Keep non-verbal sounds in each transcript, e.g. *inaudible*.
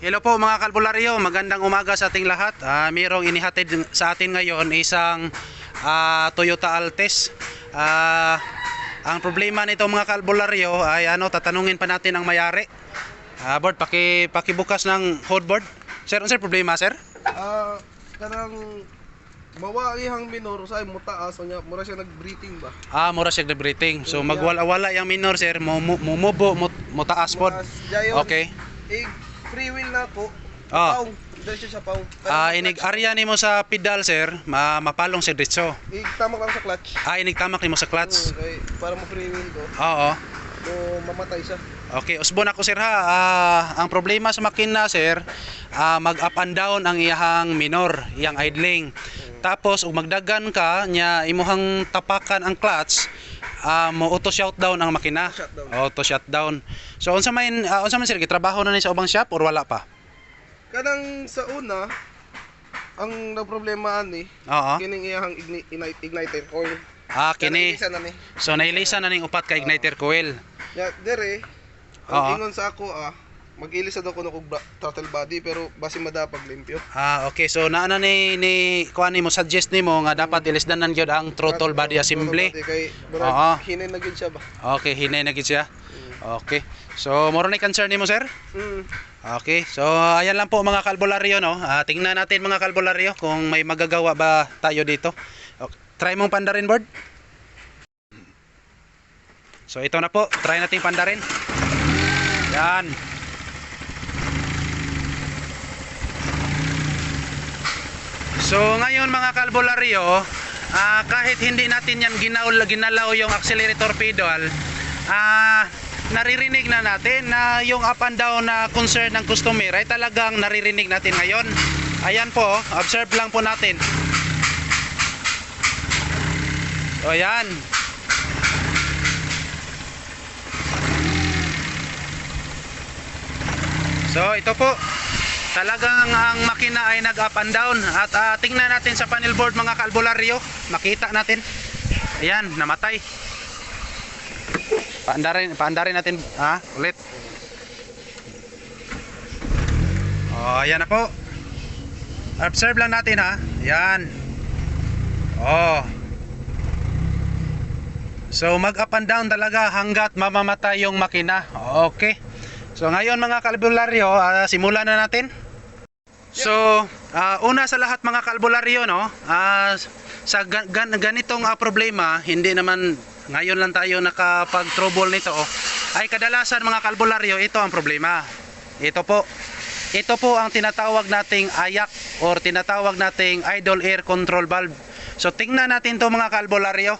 Hello po mga kalbularyo, magandang umaga sa ating lahat. Ah, mayroong inihatid sa atin ngayon isang ah, Toyota Altis. Ah, ang problema nito mga kalbularyo ay ano, tatanungin pa natin ang mayari. Ah, board, paki pakibukas ng hoodboard. Sir, ano sir problema, sir? Ah, kanang mawa ihang minor sa mo taas nya mura siya nag-breathing ba. Ah, mura siya breathing. So magwala-wala yung minor sir, mo mo mo, mo taas pod. Okay. Free wheel na po. Ah. Paung, diretso siya paung. Ah, inig area nimo sa pedal sir, ma mapalong si diretso. Tama lang sa clutch. Ah, inig tamak nimo sa clutch. Okay, para mo free wheel ko. Oo. So, mamatay siya. Okay, usbon ako sir ha. Ah, ang problema sa makina sir, ah, mag up and down ang iyahang minor, iyang idling. Tapos ug magdagan ka nya imuhang tapakan ang clutch, ah, mo auto shutdown ang makina. Shutdown. Auto shutdown. So unsa man uh, unsa man sir gitrabaho na ni sa ubang shop or wala pa? Kanang sa una, ang na problema ani, Oo. kining iyang igni- ignite, igniter coil. Ah, kini. Na ni. So nailisa na ning upat ka igniter coil. Ya, dere. Oo. Ang ingon sa ako ah, mag-ilis na daw ko ng bra- throttle body pero basi madapag limpyo. Ah, okay. So naana ni ni kuan mo suggest nimo nga dapat ilisdanan gyud ang throttle body assembly. Kay Oo. hinay na gyud siya ba. Okay, hinay na gid siya. Okay. So, moro na yung concern nimo, sir? Mm. Okay. So, ayan lang po mga kalbularyo, no? Ah, tingnan natin mga kalbularyo kung may magagawa ba tayo dito. Okay. Try mong pandarin, board. So, ito na po. Try natin pandarin. Yan. So, ngayon mga kalbularyo, ah, kahit hindi natin yan ginaw, ginalaw yung accelerator pedal, ah, naririnig na natin na yung up and down na concern ng customer ay talagang naririnig natin ngayon. Ayan po, observe lang po natin. O yan. So ito po, talagang ang makina ay nag up and down at ah, tingnan natin sa panel board mga kalbularyo, makita natin. Ayan, namatay. Paandarin, paandarin natin, ha, ulit. Oh, ayan na po. Observe lang natin ha. Ayan. Oh. So mag up and down talaga hanggat mamamatay yung makina. Okay. So ngayon mga kalbularyo, ah, simulan na natin. So, ah, una sa lahat mga kalbularyo, no? ah, sa gan- gan- ganitong ah, problema, hindi naman ngayon lang tayo nakapag-trouble nito, oh, ay kadalasan mga kalbularyo, ito ang problema. Ito po. Ito po ang tinatawag nating ayak or tinatawag nating idle air control valve. So tingnan natin to mga kalbularyo.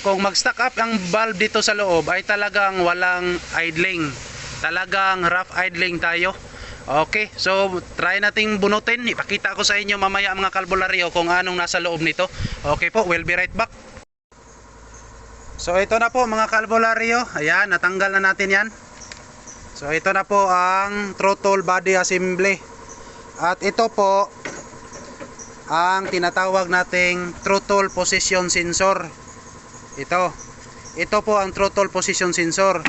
Kung mag-stack up ang valve dito sa loob ay talagang walang idling. Talagang rough idling tayo. Okay, so try nating bunutin. Ipakita ko sa inyo mamaya mga kalbularyo kung anong nasa loob nito. Okay po, we'll be right back. So ito na po mga kalbularyo. Ayan, natanggal na natin yan. So ito na po ang throttle body assembly. At ito po ang tinatawag nating throttle position sensor. Ito. Ito po ang throttle position sensor.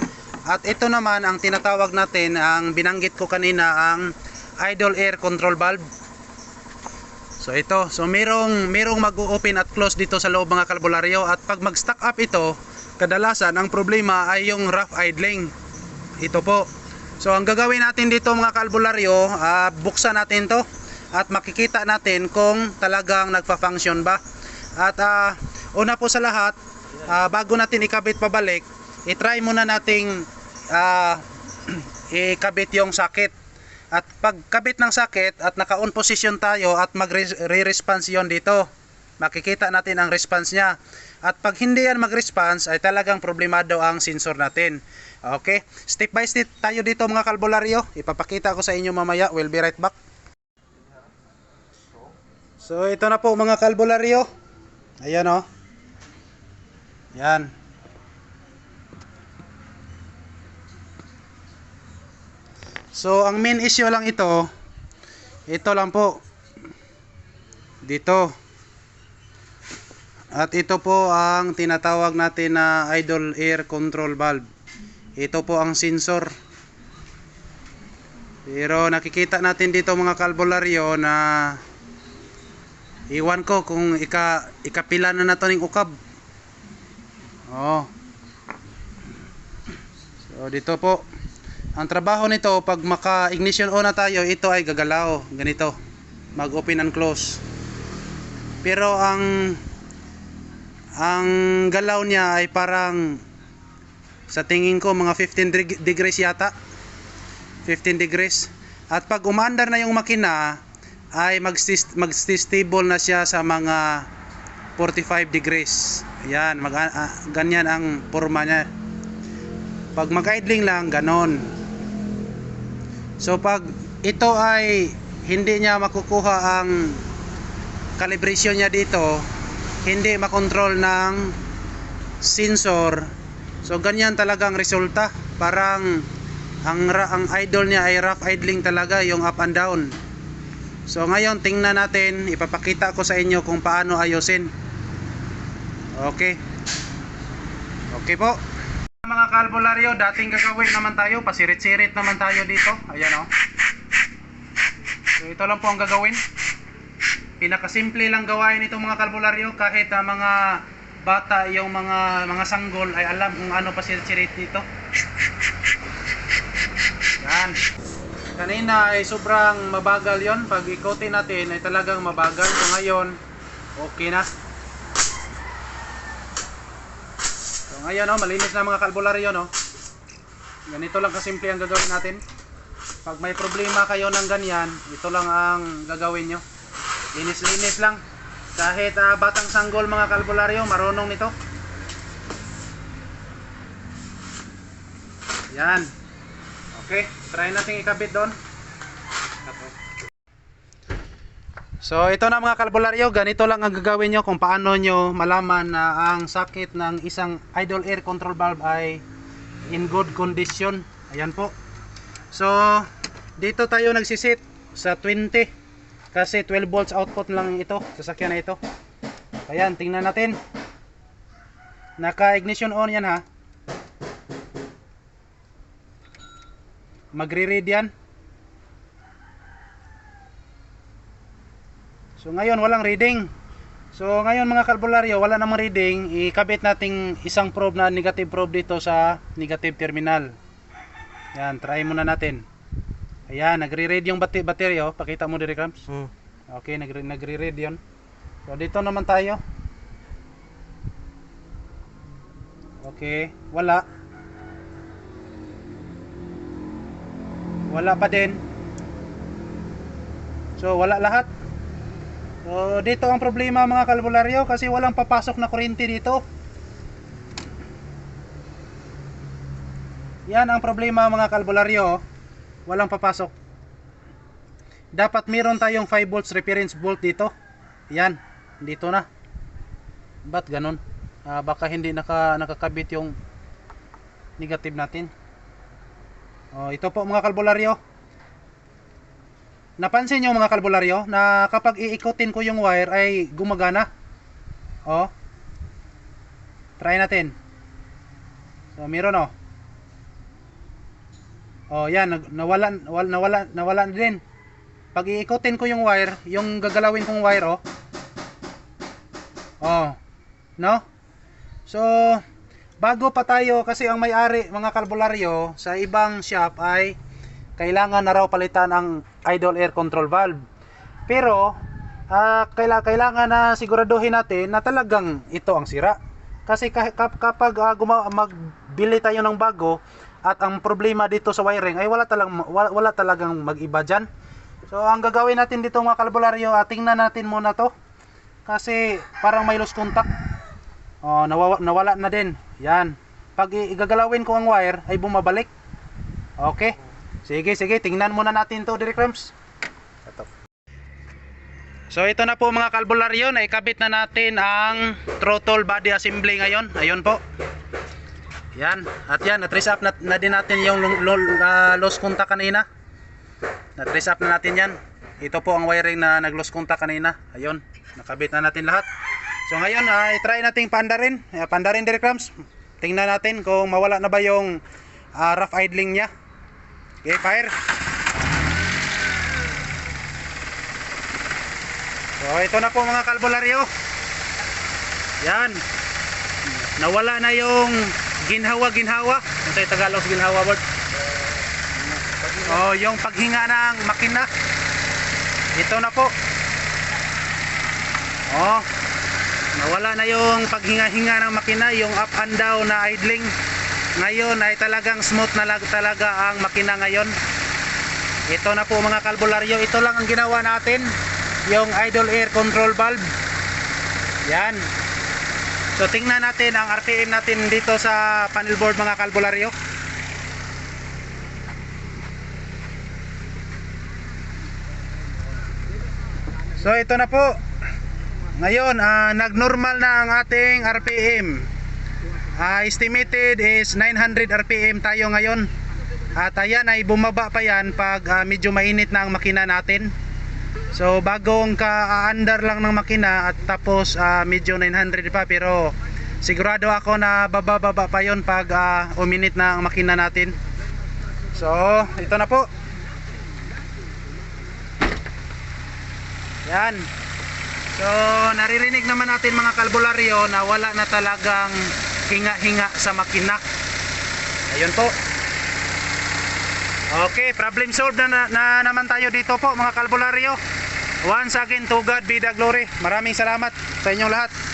At ito naman ang tinatawag natin ang binanggit ko kanina ang idle air control valve. So ito, so merong merong mag-open at close dito sa loob mga kalbularyo at pag mag-stack up ito, kadalasan ang problema ay yung rough idling. Ito po. So ang gagawin natin dito mga kalbularyo, ah, buksan natin to at makikita natin kung talagang nagfa-function ba. At ah, una po sa lahat, ah, bago natin ikabit pabalik, i-try muna nating ah, *clears throat* ikabit yung sakit. At pagkabit ng sakit at naka-on position tayo at magre-response yon dito. Makikita natin ang response niya. At pag hindi yan mag-response ay talagang problemado ang sensor natin. Okay? Step by step tayo dito mga kalbularyo. Ipapakita ko sa inyo mamaya. We'll be right back. So ito na po mga kalbularyo. Ayan o. Oh. Yan. So ang main issue lang ito, ito lang po. Dito. At ito po ang tinatawag natin na idle air control valve. Ito po ang sensor. Pero nakikita natin dito mga kalbularyo na iwan ko kung ika ikapila na nato ning ukab. Oh. So dito po. Ang trabaho nito pag maka ignition on na tayo, ito ay gagalaw, ganito. Mag open and close. Pero ang ang galaw niya ay parang sa tingin ko mga 15 deg- degrees yata. 15 degrees. At pag umandar na yung makina, ay mag-stable na siya sa mga 45 degrees. Yan, mag ah, ganyan ang forma niya. Pag mag-idling lang, ganon. So pag ito ay hindi niya makukuha ang calibration niya dito, hindi makontrol ng sensor. So ganyan talagang resulta. Parang ang ang idol niya ay rough idling talaga, yung up and down. So ngayon tingnan natin, ipapakita ko sa inyo kung paano ayusin. Okay. Okay po. Mga kalbularyo, dating gagawin naman tayo, pasirit-sirit naman tayo dito. Ayan oh. So ito lang po ang gagawin. Pinakasimple lang gawain itong mga kalbularyo kahit ah, mga bata yung mga mga sanggol ay alam kung ano pasirit-sirit dito. Yan. Kanina ay sobrang mabagal yon Pag ikotin natin ay talagang mabagal. So ngayon, okay na. So ngayon, oh, malinis na mga kalbularyo, no? Ganito lang kasimple ang gagawin natin. Pag may problema kayo ng ganyan, ito lang ang gagawin nyo. Linis-linis lang. Kahit ah, batang sanggol mga kalbularyo, marunong nito. Yan. Okay, try natin ikabit doon. So ito na mga kalbularyo, ganito lang ang gagawin nyo kung paano nyo malaman na ang sakit ng isang idle air control valve ay in good condition. Ayan po. So dito tayo nagsisit sa 20 kasi 12 volts output lang ito, sasakyan na ito. Ayan, tingnan natin. Naka ignition on yan ha. Magre-read yan. So ngayon walang reading. So ngayon mga kalbularyo, wala namang reading, ikabit nating isang probe na negative probe dito sa negative terminal. Yan, try muna natin. Ayan, nagre-read yung bati battery oh. Pakita mo dire Krams. Hmm. Okay, nagre nagre-read 'yon. So dito naman tayo. Okay, wala. Wala pa din. So wala lahat. So dito ang problema mga kalbularyo kasi walang papasok na kuryente dito. Yan ang problema mga kalbularyo. Walang papasok. Dapat meron tayong 5 volts reference volt dito. Yan, dito na. Ba't ganun? Ah, baka hindi naka, nakakabit yung negative natin. Oh, ito po mga kalbularyo. Napansin nyo mga kalbularyo na kapag iikotin ko yung wire ay gumagana. Oh. Try natin. So, meron oh. Oh, yan, nawala, nawala, nawala, nawala na din. Pag iikotin ko yung wire, yung gagalawin kong wire, oh. Oh. No? So, bago pa tayo, kasi ang may-ari, mga kalbularyo, sa ibang shop ay kailangan na raw palitan ang idle air control valve. Pero, ah, kaila, kailangan na siguraduhin natin na talagang ito ang sira. Kasi kapag guma- magbili tayo ng bago at ang problema dito sa wiring ay wala talagang wala, wala talagang mag-iba diyan. So ang gagawin natin dito mga kalbularyo, ah, tingnan natin muna to. Kasi parang may loose contact. Oh, nawawa, nawala na din. Yan. Pag igagalawin ko ang wire ay bumabalik. Okay. Sige, sige, tingnan muna natin to, Direk Rams. Ito. So ito na po mga kalbularyo, naikabit na natin ang throttle body assembly ngayon. Ayun po. Yan. At yan, na-trace up na, na din natin yung lo- na lost contact kanina. Na-trace up na natin yan. Ito po ang wiring na nag-lost contact kanina. Ayun, nakabit na natin lahat. So ngayon, uh, i-try nating pandarin. Uh, pandarin Direk Rams. Tingnan natin kung mawala na ba yung ah, rough idling niya. Okay, fire. So, ito na po mga kalbularyo. Yan. Nawala na yung ginhawa-ginhawa. Ito yung Tagalog ginhawa board. Oh, yung paghinga ng makina. Ito na po. Oh. Nawala na yung paghinga-hinga ng makina, yung up and down na idling. Ngayon ay talagang smooth na lag- talaga ang makina ngayon. Ito na po mga kalbularyo, ito lang ang ginawa natin, yung idle air control valve. Yan. So tingnan natin ang RPM natin dito sa panel board mga kalbularyo. So ito na po. Ngayon, ah, nag-normal na ang ating RPM. Ah, estimated is 900 RPM tayo ngayon. At ayan ay bumaba pa yan pag ah, medyo mainit na ang makina natin. So bagong ka-under lang ng makina at tapos ah, medyo 900 pa pero sigurado ako na bababa pa yon pag ah, uminit na ang makina natin. So ito na po. Yan. So naririnig naman natin mga kalbularyo na wala na talagang hinga-hinga sa makina. Ayun po. Okay, problem solved na, na, na naman tayo dito po mga kalbularyo. Once again, to God be the glory. Maraming salamat sa inyong lahat.